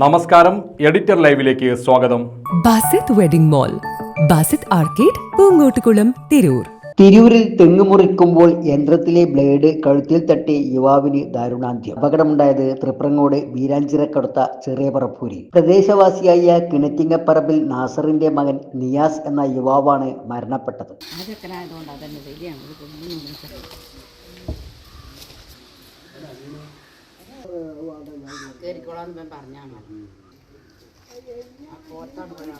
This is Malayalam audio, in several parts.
നമസ്കാരം എഡിറ്റർ ലൈവിലേക്ക് സ്വാഗതം. Basith wedding mall Basith arcade Poongottukulam Tirur. തിരൂരിൽ തെങ്ങ് മുറിക്കുമ്പോൾ യന്ത്രത്തിലെ ബ്ലേഡ് കഴുത്തിൽ തട്ടി യുവാവിന് ദാരുണാന്ത്യം. അപകടമുണ്ടായത് തൃപ്രങ്ങോട് വീരാഞ്ചിറക്കടുത്ത ചെറിയ പറപ്പൂരിൽ പ്രദേശവാസിയായ കിണറ്റിങ്ങപ്പറമ്പിൽ നാസറിന്റെ മകൻ നിയാസ് എന്ന യുവാവാണ് മരണപ്പെട്ടത്. അതൊക്കെ ആയതുകൊണ്ട് പറഞ്ഞാൽ ആ കോർത്താണ് പറയാ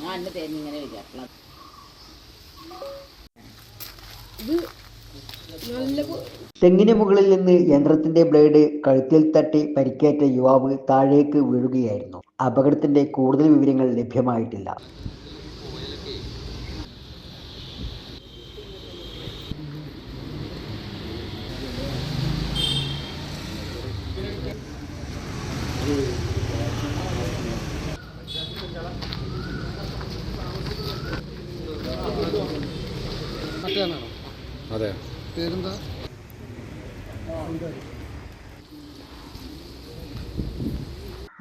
ഞാൻ എന്നെ തേങ്ങ ഇങ്ങനെ വിചാരിക്കണം തെങ്ങിന് മുകളിൽ നിന്ന് യന്ത്രത്തിന്റെ ബ്ലേഡ് കഴുത്തിൽ തട്ടി പരിക്കേറ്റ യുവാവ് താഴേക്ക് വീഴുകയായിരുന്നു. അപകടത്തിന്റെ കൂടുതൽ വിവരങ്ങൾ ലഭ്യമായിട്ടില്ല. അതെ. പേരെന്താ?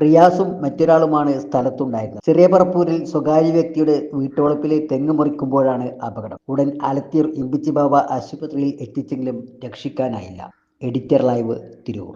റിയാസും മറ്റൊരാളുമാണ് സ്ഥലത്തുണ്ടായിരുന്നത്. ചെറിയ പറപ്പൂരിൽ സ്വകാര്യ വ്യക്തിയുടെ വീട്ടുവളപ്പിലെ തെങ്ങ് മുറിക്കുമ്പോഴാണ് അപകടം. ഉടൻ അലത്തീർ ഇമ്പിച്ചി ബാബ ആശുപത്രിയിൽ എത്തിച്ചെങ്കിലും രക്ഷിക്കാനായില്ല. Editor live Tirur.